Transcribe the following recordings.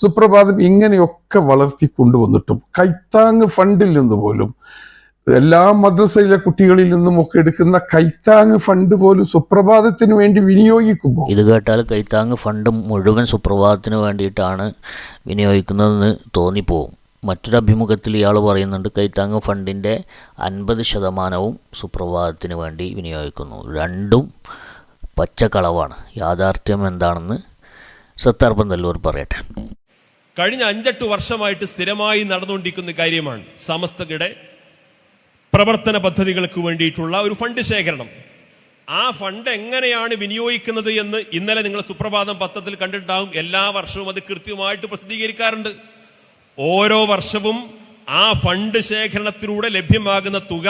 സുപ്രഭാതം ഇങ്ങനെയൊക്കെ വളർത്തി കൊണ്ടുവന്നിട്ടും കൈത്താങ് ഫണ്ടിൽ നിന്ന് പോലും എല്ലാ മദ്രസയിലെ കുട്ടികളിൽ നിന്നും ഒക്കെ എടുക്കുന്ന കൈത്താങ് ഫണ്ട് പോലും സുപ്രഭാതത്തിന് വേണ്ടി വിനിയോഗിക്കുമ്പോൾ ഇത് കേട്ടാൽ കൈത്താങ് ഫണ്ട് മുഴുവൻ സുപ്രഭാതത്തിന് വേണ്ടിയിട്ടാണ് വിനിയോഗിക്കുന്നതെന്ന് തോന്നിപ്പോവും. മറ്റൊരു അഭിമുഖത്തിൽ ഇയാൾ പറയുന്നുണ്ട് കൈത്താങ് ഫണ്ടിന്റെ അൻപത് ശതമാനവും സുപ്രഭാതത്തിന് വേണ്ടി വിനിയോഗിക്കുന്നു. രണ്ടും പച്ചക്കളവാണ്. യാഥാർത്ഥ്യം എന്താണെന്ന് സത്താർ പന്തല്ലൂർ പറയട്ടെ. കഴിഞ്ഞ അഞ്ചെട്ട് വർഷമായിട്ട് സ്ഥിരമായി നടന്നുകൊണ്ടിരിക്കുന്ന കാര്യമാണ് സമസ്തയുടെ പ്രവർത്തന പദ്ധതികൾക്ക് വേണ്ടിയിട്ടുള്ള ഒരു ഫണ്ട് ശേഖരണം. ആ ഫണ്ട് എങ്ങനെയാണ് വിനിയോഗിക്കുന്നത് എന്ന് ഇന്നലെ നിങ്ങൾ സുപ്രഭാതം പത്രത്തിൽ കണ്ടിട്ടുണ്ടാകും എല്ലാ വർഷവും അത് കൃത്യമായിട്ട് പ്രസിദ്ധീകരിക്കാറുണ്ട്. ഓരോ വർഷവും ആ ഫണ്ട് ശേഖരണത്തിലൂടെ ലഭ്യമാകുന്ന തുക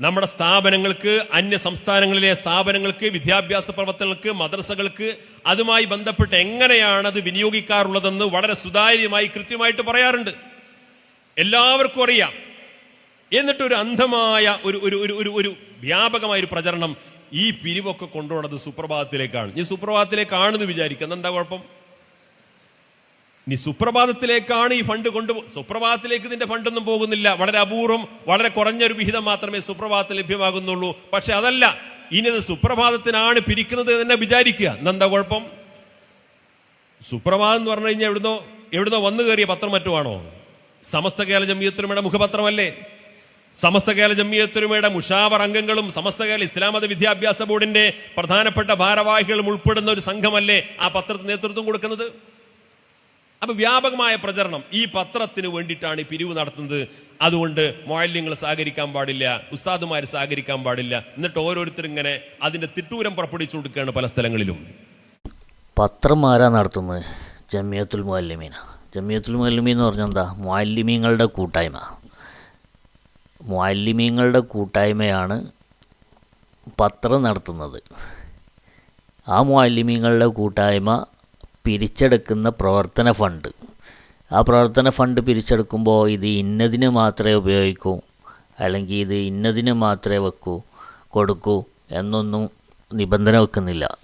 നമ്മുടെ സ്ഥാപനങ്ങൾക്ക് അന്യ സംസ്ഥാനങ്ങളിലെ സ്ഥാപനങ്ങൾക്ക് വിദ്യാഭ്യാസ പ്രവർത്തനങ്ങൾക്ക് മദ്രസകൾക്ക് അതുമായി ബന്ധപ്പെട്ട് എങ്ങനെയാണ് അത് വിനിയോഗിക്കാറുള്ളതെന്ന് വളരെ സുതാര്യമായി കൃത്യമായിട്ട് പറയാറുണ്ട്. എല്ലാവർക്കും അറിയാം. എന്നിട്ട് ഒരു അന്ധമായ ഒരു ഒരു ഒരു ഒരു ഒരു വ്യാപകമായ ഒരു പ്രചരണം ഈ പിരിവൊക്കെ കൊണ്ടുപോകുന്നത് സുപ്രഭാതത്തിലേക്കാണ്. ഈ സുപ്രഭാതത്തിലേക്കാണെന്ന് വിചാരിക്കുന്നത് എന്താ കുഴപ്പം? ഇനി സുപ്രഭാതത്തിലേക്കാണ് ഈ ഫണ്ട് കൊണ്ടു സുപ്രഭാതത്തിലേക്ക് ഇതിന്റെ ഫണ്ടൊന്നും പോകുന്നില്ല. വളരെ അപൂർവം വളരെ കുറഞ്ഞൊരു വിഹിതം മാത്രമേ സുപ്രഭാതത്തിൽ ലഭ്യമാകുന്നുള്ളൂ. പക്ഷെ അതല്ല ഇനി സുപ്രഭാതത്തിനാണ് പിരിക്കുന്നത് തന്നെ വിചാരിക്കുക. എന്താ കുഴപ്പം? സുപ്രഭാതം എന്ന് പറഞ്ഞു കഴിഞ്ഞാൽ എവിടുന്നോ എവിടുന്നോ വന്നു കയറിയ പത്രം മറ്റുമാണോ? സമസ്ത കേരള ജമിയത്തുരുമയുടെ മുഖപത്രമല്ലേ? സമസ്ത കേരള ജമിയത്തുരുമയുടെ മുഷാവർ അംഗങ്ങളും സമസ്ത കേരള ഇസ്ലാമത വിദ്യാഭ്യാസ ബോർഡിന്റെ പ്രധാനപ്പെട്ട ഭാരവാഹികളും ഉൾപ്പെടുന്ന ഒരു സംഘമല്ലേ ആ പത്രത്തിന് നേതൃത്വം കൊടുക്കുന്നത്? അപ്പൊ വ്യാപകമായ പ്രചരണം. ഈ പത്രത്തിന് വേണ്ടിയിട്ടാണ് പിരിവ് നടത്തുന്നത്. അതുകൊണ്ട് മാലിന്യങ്ങൾ സഹകരിക്കാൻ പാടില്ല ഉസ്താദുമാർ സഹകരിക്കാൻ പാടില്ല. എന്നിട്ട് ഓരോരുത്തരും ഇങ്ങനെ അതിന്റെ തിട്ടൂരം പുറപ്പെടുവിച്ചു കൊടുക്കുകയാണ് പല സ്ഥലങ്ങളിലും. പത്രം ആരാ നടത്തുന്നത്? ജമിയത്തുൽ മുഅല്ലിമീന. ജമിയത്തുൽ മുഅല്ലിമീൻ എന്ന് പറഞ്ഞാൽ എന്താ? മുഅല്ലിമീങ്ങളുടെ കൂട്ടായ്മ. മുഅല്ലിമീങ്ങളുടെ കൂട്ടായ്മയാണ് പത്രം നടത്തുന്നത്. ആ മുഅല്ലിമീങ്ങളുടെ കൂട്ടായ്മ പിരിച്ചെടുക്കുന്ന പ്രവർത്തന ഫണ്ട്. ആ പ്രവർത്തന ഫണ്ട് പിരിച്ചെടുക്കുമ്പോൾ ഇത് ഇന്നതിന് മാത്രമേ ഉപയോഗിക്കൂ അല്ലെങ്കിൽ ഇത് ഇന്നതിന് മാത്രമേ വെക്കൂ കൊടുക്കൂ എന്നൊന്നും നിബന്ധന വെക്കുന്നില്ല.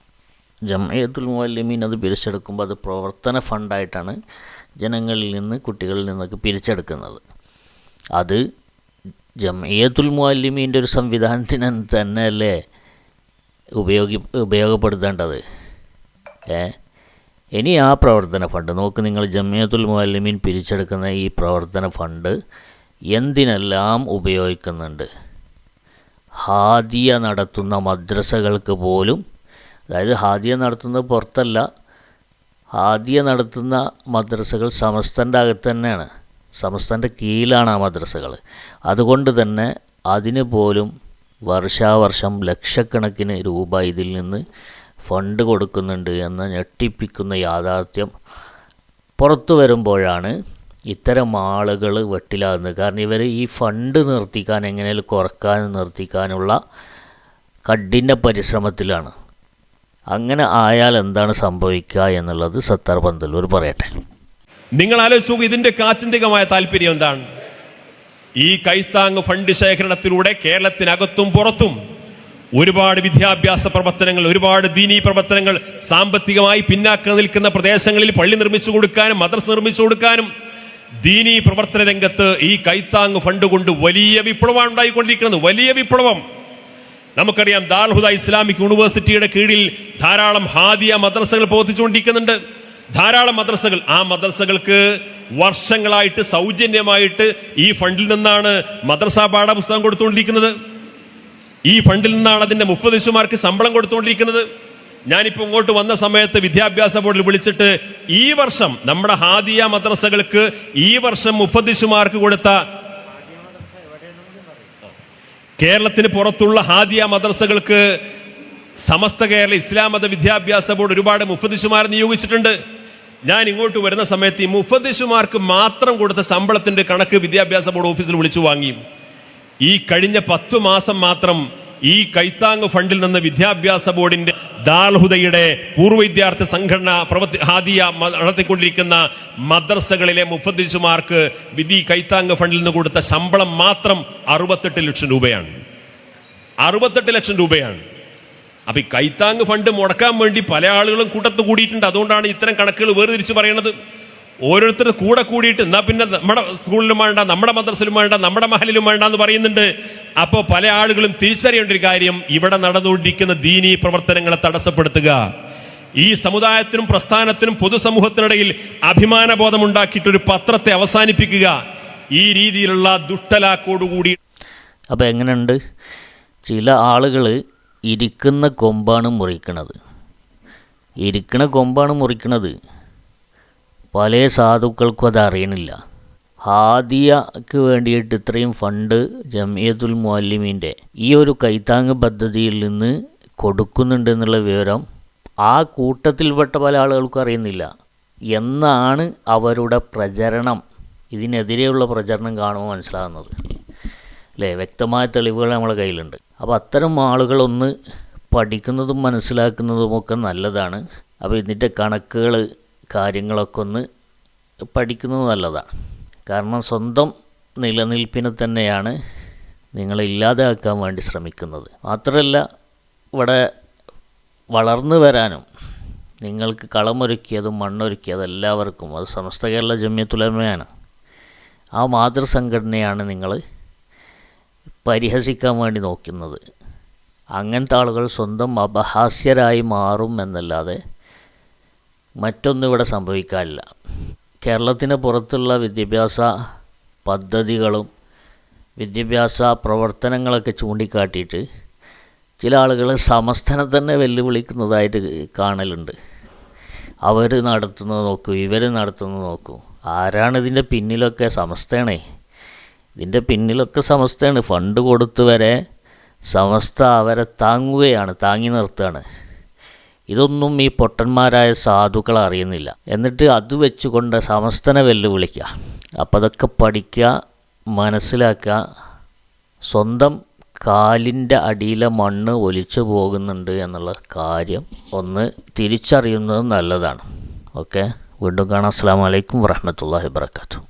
ജമയത്തുൽ മുല്ലിമീൻ അത് പിരിച്ചെടുക്കുമ്പോൾ അത് പ്രവർത്തന ഫണ്ടായിട്ടാണ് ജനങ്ങളിൽ നിന്ന് കുട്ടികളിൽ നിന്നൊക്കെ പിരിച്ചെടുക്കുന്നത്. അത് ജമയത്തുൽ മുല്ലിമീന്റെ ഒരു സംവിധാനത്തിന് തന്നെയല്ലേ ഉപയോഗി ഉപയോഗപ്പെടുത്തേണ്ടത്? ഏ? ഇനി ആ പ്രവർത്തന ഫണ്ട് നോക്ക് നിങ്ങൾ ജമ്മിയത്തുൽ മുഅല്ലിമീൻ പിരിച്ചെടുക്കുന്ന ഈ പ്രവർത്തന ഫണ്ട് എന്തിനെല്ലാം ഉപയോഗിക്കുന്നുണ്ട്? ഹാദിയ നടത്തുന്ന മദ്രസകൾക്ക് പോലും അതായത് ഹാദിയ നടത്തുന്നത് പുറത്തല്ല ഹാദിയ നടത്തുന്ന മദ്രസകൾ സമസ്തന്റെ അകത്ത് തന്നെയാണ് സമസ്തന്റെ കീഴിലാണ് ആ മദ്രസകൾ. അതുകൊണ്ട് തന്നെ അതിന് പോലും വർഷാവർഷം ലക്ഷക്കണക്കിന് രൂപ ഇതിൽ നിന്ന് ഫണ്ട് കൊടുക്കുന്നുണ്ട് എന്ന ഞെട്ടിപ്പിക്കുന്ന യാഥാർത്ഥ്യം പുറത്തു വരുമ്പോഴാണ് ഇത്തരം ആളുകൾ വെട്ടിലാകുന്നത്. കാരണം ഇവർ ഈ ഫണ്ട് നിർത്തിക്കാൻ എങ്ങനെയും കുറക്കാനും നിർത്തിക്കാനുള്ള കഠിന പരിശ്രമത്തിലാണ്. അങ്ങനെ ആയാൽ എന്താണ് സംഭവിക്കുക എന്നുള്ളത് സത്താർ പന്തല്ലൂർ പറയട്ടെ. നിങ്ങൾ ആലോചിച്ചു ഇതിന്റെ ആത്യന്തികമായ താല്പര്യം എന്താണ്? ഈ കൈത്താങ് ഫണ്ട് ശേഖരണത്തിലൂടെ കേരളത്തിനകത്തും പുറത്തും ഒരുപാട് വിദ്യാഭ്യാസ പ്രവർത്തനങ്ങൾ ഒരുപാട് ദീനീ പ്രവർത്തനങ്ങൾ സാമ്പത്തികമായി പിന്നാക്കം നിൽക്കുന്ന പ്രദേശങ്ങളിൽ പള്ളി നിർമ്മിച്ചു കൊടുക്കാനും മദ്രസ് നിർമ്മിച്ചു കൊടുക്കാനും ദീനീ പ്രവർത്തന രംഗത്ത് ഈ കൈത്താങ് ഫണ്ട് കൊണ്ട് വലിയ വിപ്ലവമാണ് ഉണ്ടായിക്കൊണ്ടിരിക്കുന്നത്. വലിയ വിപ്ലവം. നമുക്കറിയാം ദാൽഹുദ ഇസ്ലാമിക് യൂണിവേഴ്സിറ്റിയുടെ കീഴിൽ ധാരാളം ഹാദിയ മദ്രസകൾ പ്രവർത്തിച്ചുകൊണ്ടിരിക്കുന്നുണ്ട്. ധാരാളം മദ്രസകൾ. ആ മദ്രസകൾക്ക് വർഷങ്ങളായിട്ട് സൗജന്യമായിട്ട് ഈ ഫണ്ടിൽ നിന്നാണ് മദ്രസ പാഠപുസ്തകം കൊടുത്തുകൊണ്ടിരിക്കുന്നത്. ഈ ഫണ്ടിൽ നിന്നാണ് അതിന്റെ മുപ്പതിശുമാർക്ക് ശമ്പളം കൊടുത്തുകൊണ്ടിരിക്കുന്നത്. ഞാനിപ്പോൾ ഇങ്ങോട്ട് വന്ന സമയത്ത് വിദ്യാഭ്യാസ ബോർഡിൽ വിളിച്ചിട്ട് ഈ വർഷം നമ്മുടെ ഹാദിയ മദ്രസകൾക്ക് ഈ വർഷം മുപ്പതിശുമാർക്ക് കൊടുത്ത കേരളത്തിന് പുറത്തുള്ള ഹാദിയ മദ്രസകൾക്ക് സമസ്ത കേരള ഇസ്ലാം മത വിദ്യാഭ്യാസ ബോർഡ് ഒരുപാട് മുഫദിഷുമാർ നിയോഗിച്ചിട്ടുണ്ട്. ഞാൻ ഇങ്ങോട്ട് വരുന്ന സമയത്ത് ഈ മുഫദിഷുമാർക്ക് മാത്രം കൊടുത്ത ശമ്പളത്തിന്റെ കണക്ക് വിദ്യാഭ്യാസ ബോർഡ് ഓഫീസിൽ വിളിച്ചു വാങ്ങി. ഈ കഴിഞ്ഞ പത്തു മാസം മാത്രം ഈ കൈത്താങ് ഫണ്ടിൽ നിന്ന് വിദ്യാഭ്യാസ ബോർഡിന്റെ ദാൽഹുദയുടെ പൂർവ വിദ്യാർത്ഥി സംഘടന പ്രവർത്തി ഹാദിയ നടത്തിക്കൊണ്ടിരിക്കുന്ന മദ്രസകളിലെ മുഫദ്ദിസുമാർക്ക് വിധി കൈത്താങ് ഫണ്ടിൽ നിന്ന് കൊടുത്ത ശമ്പളം മാത്രം അറുപത്തെട്ട് ലക്ഷം രൂപയാണ്. അറുപത്തെട്ട് ലക്ഷം രൂപയാണ്. അപ്പൊ ഈ കൈത്താങ് ഫണ്ട് മുടക്കാൻ വേണ്ടി പല ആളുകളും കൂട്ടത്ത് കൂടിയിട്ടുണ്ട്. അതുകൊണ്ടാണ് ഇത്തരം കണക്കുകൾ വേർതിരിച്ച് പറയുന്നത് ഓരോരുത്തർ കൂടെ കൂടിയിട്ട് എന്നാ പിന്നെ നമ്മുടെ സ്കൂളിലും വേണ്ട നമ്മുടെ മദ്രസിലും വേണ്ട നമ്മുടെ മഹലിലും വേണ്ട എന്ന് പറയുന്നുണ്ട്. അപ്പോൾ പല ആളുകളും തിരിച്ചറിയേണ്ട ഒരു കാര്യം ഇവിടെ നടന്നുകൊണ്ടിരിക്കുന്ന ദീനീ പ്രവർത്തനങ്ങളെ തടസ്സപ്പെടുത്തുക. ഈ സമുദായത്തിനും പ്രസ്ഥാനത്തിനും പൊതുസമൂഹത്തിനിടയിൽ അഭിമാനബോധം ഉണ്ടാക്കിയിട്ടൊരു പത്രത്തെ അവസാനിപ്പിക്കുക. ഈ രീതിയിലുള്ള ദുഷ്ടലാക്കോടുകൂടി അപ്പോൾ എങ്ങനെയുണ്ട്? ചില ആളുകൾ ഇരിക്കുന്ന കൊമ്പാണ് മുറിക്കണത്. ഇരിക്കണ കൊമ്പാണ് മുറിക്കണത്. പല സാധുക്കൾക്കും അത് അറിയണില്ല. ഹാദിയക്ക് വേണ്ടിയിട്ട് ഇത്രയും ഫണ്ട് ജമിയത്തുൽ മുഅല്ലിമീന്റെ ഈ ഒരു കൈത്താങ് പദ്ധതിയിൽ നിന്ന് കൊടുക്കുന്നുണ്ട് എന്നുള്ള വിവരം ആ കൂട്ടത്തിൽപ്പെട്ട പല ആളുകൾക്കും അറിയുന്നില്ല. എന്നാണ് അവരുടെ പ്രചരണം. ഇതിനെതിരെയുള്ള പ്രചരണം കാണുമ്പോൾ മനസ്സിലാകുന്നത്. അല്ലേ? വ്യക്തമായ തെളിവുകൾ നമ്മളെ കയ്യിലുണ്ട്. അപ്പോൾ അത്തരം ആളുകളൊന്ന് പഠിക്കുന്നതും മനസ്സിലാക്കുന്നതുമൊക്കെ നല്ലതാണ്. അപ്പോൾ ഇതിന്റെ കണക്കുകൾ കാര്യങ്ങളൊക്കെ ഒന്ന് പഠിക്കുന്നത് നല്ലതാണ്. കാരണം സ്വന്തം നിലനിൽപ്പിനെ തന്നെയാണ് നിങ്ങളെ ഇല്ലാതാക്കാൻ വേണ്ടി ശ്രമിക്കുന്നത്. മാത്രമല്ല ഇവിടെ വളർന്നു വരാനും നിങ്ങൾക്ക് കളമൊരുക്കിയതും മണ്ണൊരുക്കിയതും എല്ലാവർക്കും അത് സമസ്ത കേരള ജമ്യത്തുലമയാണ്. ആ മാതൃസംഘടനയാണ് നിങ്ങൾ പരിഹസിക്കാൻ വേണ്ടി നോക്കുന്നത്. അങ്ങനത്തെ ആളുകൾ സ്വന്തം അപഹാസ്യരായി മാറും എന്നല്ലാതെ മറ്റൊന്നും ഇവിടെ സംഭവിക്കാനില്ല. കേരളത്തിന് പുറത്തുള്ള വിദ്യാഭ്യാസ പദ്ധതികളും വിദ്യാഭ്യാസ പ്രവർത്തനങ്ങളൊക്കെ ചൂണ്ടിക്കാട്ടിയിട്ട് ചില ആളുകൾ സമസ്തനെ തന്നെ വെല്ലുവിളിക്കുന്നതായിട്ട് കാണലുണ്ട്. അവർ നടത്തുന്നത് നോക്കൂ ഇവർ നടത്തുന്നത് നോക്കൂ. ആരാണ് ഇതിന്റെ പിന്നിലൊക്കെ സമസ്തയാണേ? ഇതിന്റെ പിന്നിലൊക്കെ സമസ്തയാണ്. ഫണ്ട് കൊടുത്തു വരെ സമസ്ത അവരെ താങ്ങുകയാണ് താങ്ങി നിർത്തുകയാണ്. ഇതൊന്നും ഈ പൊട്ടന്മാരായ സാധുക്കൾ അറിയുന്നില്ല. എന്നിട്ട് അത് വെച്ചുകൊണ്ട് സമസ്തനെ വെല്ലുവിളിക്കുക. അപ്പോൾ അതൊക്കെ പഠിക്കുക മനസ്സിലാക്കുക. സ്വന്തം കാലിന്റെ അടിയിലെ മണ്ണ് ഒലിച്ചു പോകുന്നുണ്ട് എന്നുള്ള കാര്യം ഒന്ന് തിരിച്ചറിയുന്നത് നല്ലതാണ്. ഓക്കെ? വീണ്ടും കാണാം. അസ്സാം വലൈക്കും വറഹമത്തല്ലാഹി വാത്തു